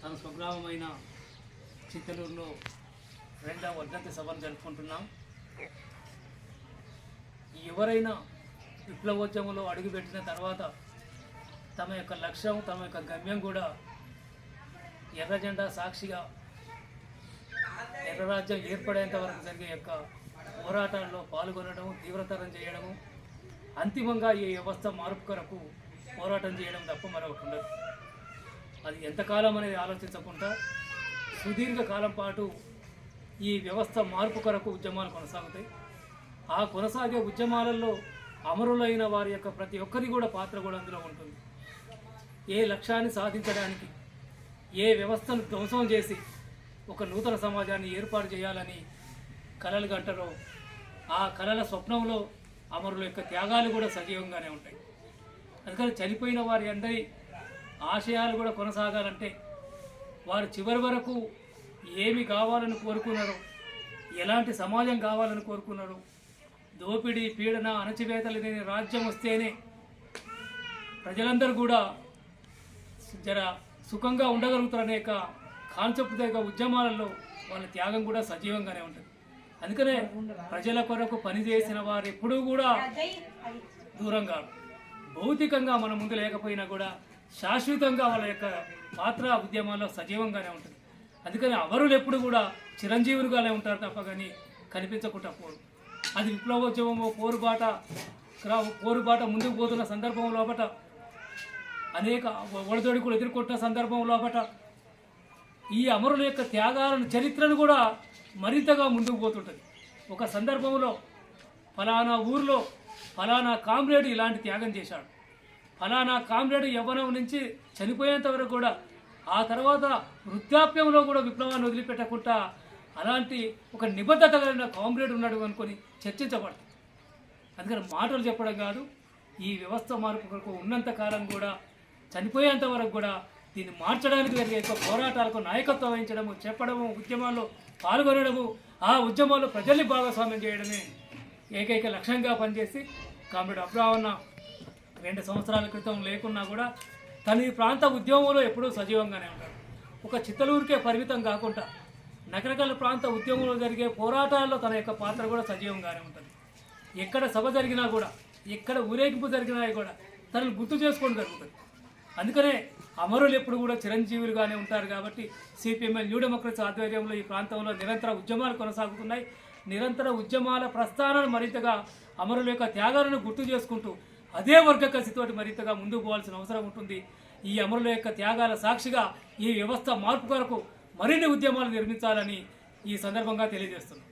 తన స్వగ్రామమైన చిత్తలూరులో రెండవ వర్ధంతి సభను జరుపుకుంటున్నాం. ఎవరైనా విప్లవోద్యమంలో అడుగుపెట్టిన తర్వాత తమ యొక్క లక్ష్యం తమ యొక్క గమ్యం కూడా ఎర్రజెండా సాక్షిగా ఎర్ర రాజ్యం ఏర్పడేంత వరకు జరిగే యొక్క పోరాటాల్లో పాల్గొనడం తీవ్రతరం చేయడము అంతిమంగా ఈ వ్యవస్థ మార్పు కొరకు పోరాటం చేయడం తప్ప మరొకటి ఉండదు. అది ఎంతకాలం అనేది ఆలోచించకుండా సుదీర్ఘకాలం పాటు ఈ వ్యవస్థ మార్పు కొరకు ఉద్యమాలు కొనసాగుతాయి. ఆ కొనసాగే ఉద్యమాలలో అమరులైన వారి యొక్క ప్రతి ఒక్కరి కూడా పాత్ర కూడా అందులో ఉంటుంది. ఏ లక్ష్యాన్ని సాధించడానికి ఏ వ్యవస్థను ధ్వంసం చేసి ఒక నూతన సమాజాన్ని ఏర్పాటు చేయాలని కలలు గంటలో ఆ కళల స్వప్నంలో అమరుల యొక్క త్యాగాలు కూడా సజీవంగానే ఉంటాయి. అందుకని చనిపోయిన వారి అందరి ఆశయాలు కూడా కొనసాగాలంటే వారు చివరి వరకు ఏమి కావాలని కోరుకున్నారో ఎలాంటి సమాజం కావాలని కోరుకున్నారో దోపిడీ పీడన అణచివేతలు లేని రాజ్యం వస్తేనే ప్రజలందరూ కూడా జర సుఖంగా ఉండగలుగుతారనే యొక్క కాన్సెప్ట్ యొక్క ఉద్యమాలలో వాళ్ళ త్యాగం కూడా సజీవంగానే ఉంటుంది. అందుకనే ప్రజల కొరకు పనిచేసిన వారు ఎప్పుడూ కూడా దూరం కాదు భౌతికంగా మన ముందు లేకపోయినా కూడా శాశ్వతంగా వాళ్ళ యొక్క పాత్ర ఉద్యమాల్లో సజీవంగానే ఉంటుంది. అందుకని అవరులు ఎప్పుడు కూడా చిరంజీవులుగానే ఉంటారు తప్ప కానీ కనిపించకుండా పోరు. అది విప్లవోద్యమము పోరుబాట క్రా- పోరుబాట ముందుకు పోతున్న సందర్భం లోపల అనేక ఒడిదొడుకులు ఎదుర్కొంటున్న సందర్భం లోపల ఈ అమరుల యొక్క త్యాగాలను చరిత్రను కూడా మరింతగా ముందుకు పోతుంటుంది. ఒక సందర్భంలో ఫలానా ఊర్లో ఫలానా కామ్రేడ్ ఇలాంటి త్యాగం చేశాడు. ఫలానా కామ్రేడ్ యవ్వనం నుంచి చనిపోయేంత వరకు కూడా ఆ తర్వాత వృద్ధాప్యంలో కూడా విప్లవాన్ని వదిలిపెట్టకుండా అలాంటి ఒక నిబద్ధత కలిగిన కామ్రేడ్ ఉన్నాడు అనుకొని చర్చించబడుతుంది అందుకని మాటలు చెప్పడం కాదు ఈ వ్యవస్థ మార్పు కొరకు ఉన్నంత కాలం కూడా చనిపోయేంత వరకు కూడా దీన్ని మార్చడానికి జరిగే పోరాటాలకు నాయకత్వం వహించడము చెప్పడము ఉద్యమాల్లో పాల్గొనడము ఆ ఉద్యమాల్లో ప్రజల్ని భాగస్వామ్యం చేయడమే ఏకైక లక్ష్యంగా పనిచేసి కామ్రేడ్ అబ్రాహన్న రెండు సంవత్సరాల క్రితం లేకున్నా కూడా తన ఈ ప్రాంత ఉద్యమంలో ఎప్పుడూ సజీవంగానే ఉంటాడు. ఒక చిత్తలూరుకే పరిమితం కాకుండా నగరకల ప్రాంత ఉద్యమంలో జరిగే పోరాటాల్లో తన యొక్క పాత్ర కూడా సజీవంగానే ఉంటుంది. ఎక్కడ సభ జరిగినా కూడా ఎక్కడ ఊరేగింపు జరిగినా కూడా తనను గుర్తు చేసుకోవడం జరుగుతుంది. అందుకనే అమరులు ఎప్పుడు కూడా చిరంజీవులుగానే ఉంటారు కాబట్టి సిపిఎంఎల్ న్యూ డెమోక్రసీ ఆధ్వర్యంలో ఈ ప్రాంతంలో నిరంతర ఉద్యమాలు కొనసాగుతున్నాయి. నిరంతర ఉద్యమాల ప్రస్థానాలు మరింతగా అమరుల యొక్క త్యాగాలను గుర్తు చేసుకుంటూ అదే వర్గ కసితోటి మరింతగా ముందుకు పోవాల్సిన అవసరం ఉంటుంది. ఈ అమరుల యొక్క త్యాగాల సాక్షిగా ఈ వ్యవస్థ మార్పు కొరకు మరిన్ని ఉద్యమాలు నిర్మించాలని ఈ సందర్భంగా తెలియజేస్తున్నాం.